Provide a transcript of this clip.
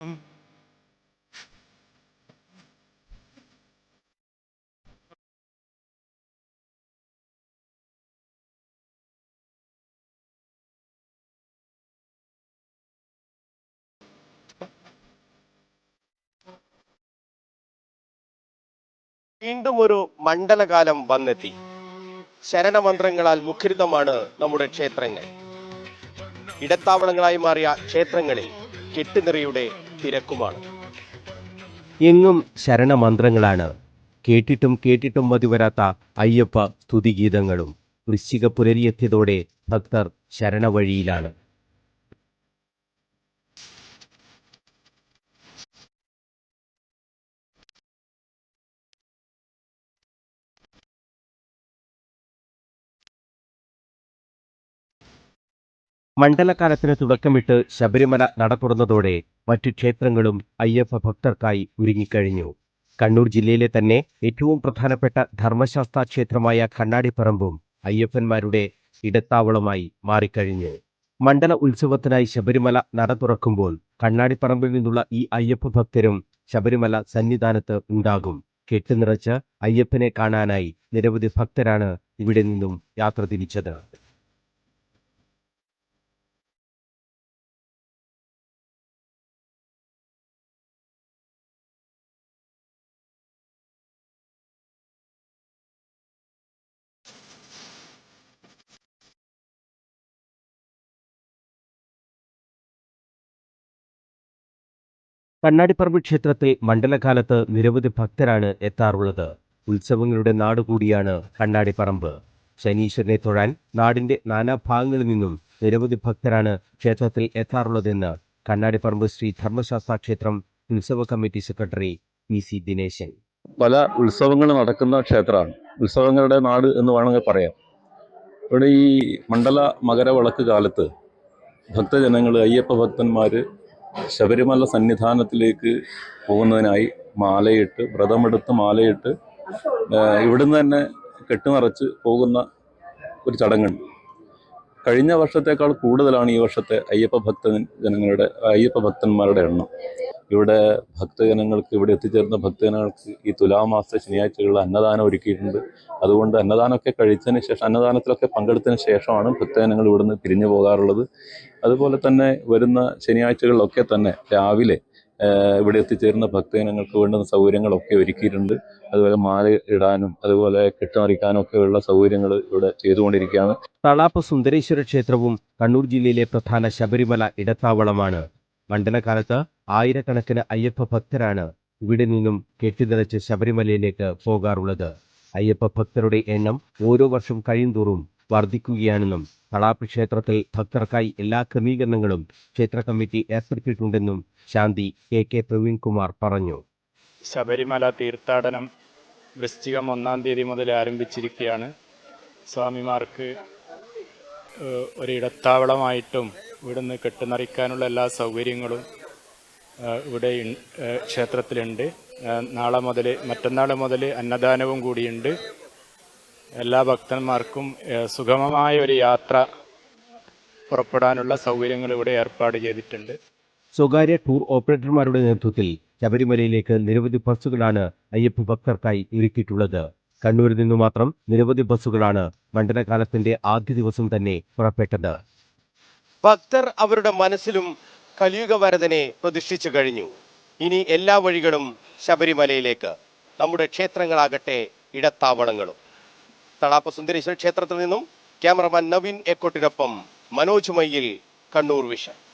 വീണ്ടും ഒരു മണ്ഡലകാലം വന്നെത്തി. ശരണമന്ത്രങ്ങളാൽ മുഖരിതമാണ് നമ്മുടെ ക്ഷേത്രങ്ങൾ. ഇടത്താവളങ്ങളായി മാറിയ ക്ഷേത്രങ്ങളിൽ കെട്ടുനിറയുടെ തിരക്കുമാണ്. എങ്ങും ശരണമന്ത്രങ്ങളാണ്. കേട്ടിട്ടും കേട്ടിട്ടും മതി വരാത്ത അയ്യപ്പ സ്തുതിഗീതങ്ങളും വൃശ്ചിക പുലരിയെത്തിയതോടെ ഭക്തർ ശരണവഴിയിലാണ്. മണ്ഡലകാലത്തിന് തുടക്കമിട്ട് ശബരിമല നട തുറന്നതോടെ മറ്റു ക്ഷേത്രങ്ങളും അയ്യപ്പ ഭക്തർക്കായി ഒരുങ്ങിക്കഴിഞ്ഞു. കണ്ണൂർ ജില്ലയിലെ തന്നെ ഏറ്റവും പ്രധാനപ്പെട്ട ധർമ്മശാസ്ത്ര ക്ഷേത്രമായ കണ്ണാടിപ്പറമ്പും അയ്യപ്പന്മാരുടെ ഇടത്താവളമായി മാറിക്കഴിഞ്ഞു. മണ്ഡല ഉത്സവത്തിനായി ശബരിമല നട തുറക്കുമ്പോൾ കണ്ണാടിപ്പറമ്പിൽ നിന്നുള്ള ഈ അയ്യപ്പ ഭക്തരും ശബരിമല സന്നിധാനത്ത് ഉണ്ടാകും. കെട്ടുനിറച്ച് അയ്യപ്പനെ കാണാനായി നിരവധി ഭക്തരാണ് ഇവിടെ നിന്നും യാത്ര തിരിച്ചത്. കണ്ണാടിപ്പറമ്പ് ക്ഷേത്രത്തിൽ മണ്ഡലകാലത്ത് നിരവധി ഭക്തരാണ് എത്താറുള്ളത്. ഉത്സവങ്ങളുടെ നാട് കൂടിയാണ് കണ്ണാടിപ്പറമ്പ്. ശനീശ്വരനെ തൊഴാൻ നാടിന്റെ നാനാഭാഗങ്ങളിൽ നിന്നും നിരവധി ഭക്തരാണ് ക്ഷേത്രത്തിൽ എത്താറുള്ളതെന്ന് കണ്ണാടിപ്പറമ്പ് ശ്രീ ധർമ്മശാസ്ത്ര ക്ഷേത്രം ഉത്സവ committee secretary P C Dineshan. പല ഉത്സവങ്ങൾ നടക്കുന്ന ക്ഷേത്രമാണ്. ഉത്സവങ്ങളുടെ നാട് എന്ന് വേണമെങ്കിൽ പറയാം. ഇവിടെ ഈ മണ്ഡല മകരവിളക്ക് കാലത്ത് ഭക്തജനങ്ങൾ അയ്യപ്പ ഭക്തന്മാർ ശബരിമല സന്നിധാനത്തിലേക്ക് പോകുന്നതിനായി മാലയിട്ട് വ്രതമെടുത്ത് മാലയിട്ട് ഇവിടുന്ന് തന്നെ കെട്ടുനിറച്ച് പോകുന്ന ഒരു ചടങ്ങുണ്ട്. കഴിഞ്ഞ വർഷത്തേക്കാൾ കൂടുതലാണ് ഈ വർഷത്തെ അയ്യപ്പ ഭക്തൻ ജനങ്ങളുടെ അയ്യപ്പ ഭക്തന്മാരുടെ എണ്ണം. ഇവിടെ ഭക്തജനങ്ങൾക്ക് ഇവിടെ എത്തിച്ചേർന്ന ഭക്തജനങ്ങൾക്ക് ഈ തുലാമാസ ശനിയാഴ്ചകളിൽ അന്നദാനം ഒരുക്കിയിട്ടുണ്ട്. അതുകൊണ്ട് അന്നദാനമൊക്കെ കഴിച്ചതിന് ശേഷം അന്നദാനത്തിലൊക്കെ പങ്കെടുത്തതിന് ശേഷമാണ് ഭക്തജനങ്ങൾ ഇവിടുന്ന് പിരിഞ്ഞു പോകാറുള്ളത്. അതുപോലെ തന്നെ വരുന്ന ശനിയാഴ്ചകളിലൊക്കെ തന്നെ രാവിലെ ഇവിടെ എത്തിച്ചേരുന്ന ഭക്തജനങ്ങൾക്ക് വേണ്ടുന്ന സൗകര്യങ്ങളൊക്കെ ഒരുക്കിയിട്ടുണ്ട്. അതുപോലെ മാല ഇടാനും അതുപോലെ കെട്ടുമറിക്കാനും ഉള്ള സൗകര്യങ്ങൾ ഇവിടെ ചെയ്തുകൊണ്ടിരിക്കുകയാണ്. തളാപ്പ് സുന്ദരേശ്വര ക്ഷേത്രവും കണ്ണൂർ ജില്ലയിലെ പ്രധാന ശബരിമല ഇടത്താവളമാണ്. മണ്ഡലകാലത്ത് ആയിരക്കണക്കിന് അയ്യപ്പ ഭക്തരാണ് ഇവിടെ നിന്നും കെട്ടിനിറച്ച് ശബരിമലയിലേക്ക് പോകാറുള്ളത്. അയ്യപ്പ ഭക്തരുടെ എണ്ണം ഓരോ വർഷം കഴിയുന്തോറും വർദ്ധിക്കുകയാണെന്നും തളാപ്പ് ക്ഷേത്രത്തിൽ ഭക്തർക്കായി എല്ലാ ക്രമീകരണങ്ങളും ക്ഷേത്ര കമ്മിറ്റി ഏർപ്പെടുത്തിയിട്ടുണ്ടെന്നും ശാന്തി കെ കെ പ്രവീൺകുമാർ പറഞ്ഞു. ശബരിമല തീർത്ഥാടനം വൃശ്ചികം ഒന്നാം തീയതി മുതൽ ആരംഭിച്ചിരിക്കുകയാണ്. സ്വാമിമാർക്ക് ഒരിടത്താവളമായിട്ടും ഇവിടുന്ന് കെട്ടുനിറയ്ക്കാനുള്ള എല്ലാ സൗകര്യങ്ങളും ഇവിടെ ക്ഷേത്രത്തിലുണ്ട്. നാളെ മുതൽ മറ്റന്നാൾ മുതൽ അന്നദാനവും കൂടിയുണ്ട്. എല്ലാ ഭക്തന്മാർക്കും സുഗമമായ ഒരു യാത്ര പുറപ്പെടാനുള്ള സൗകര്യങ്ങൾ ഇവിടെ ഏർപ്പാട് ചെയ്തിട്ടുണ്ട്. സ്വകാര്യ ടൂർ ഓപ്പറേറ്റർമാരുടെ നേതൃത്വത്തിൽ ശബരിമലയിലേക്ക് നിരവധി ബസ്സുകളാണ് അയ്യപ്പ ഭക്തർക്കായി ഒരുക്കിയിട്ടുള്ളത്. കണ്ണൂരിൽ നിന്നു മാത്രം നിരവധി ബസ്സുകളാണ് മണ്ഡലകാലത്തിന്റെ ആദ്യ ദിവസം തന്നെ പുറപ്പെട്ടത്. ഭക്തർ അവരുടെ മനസ്സിലും കലിയുഗ വരദനെ പ്രതിഷ്ഠിച്ചു കഴിഞ്ഞു. ഇനി എല്ലാ വഴികളും ശബരിമലയിലേക്ക്. നമ്മുടെ ക്ഷേത്രങ്ങളാകട്ടെ ഇടത്താവളങ്ങളും. തളാപ്പ സുന്ദരേശ്വര ക്ഷേത്രത്തിൽ നിന്നും ക്യാമറമാൻ നവീൻ എക്കോട്ടിനൊപ്പം മനോജ് മയ്യിൽ കണ്ണൂർ വിഷൻ.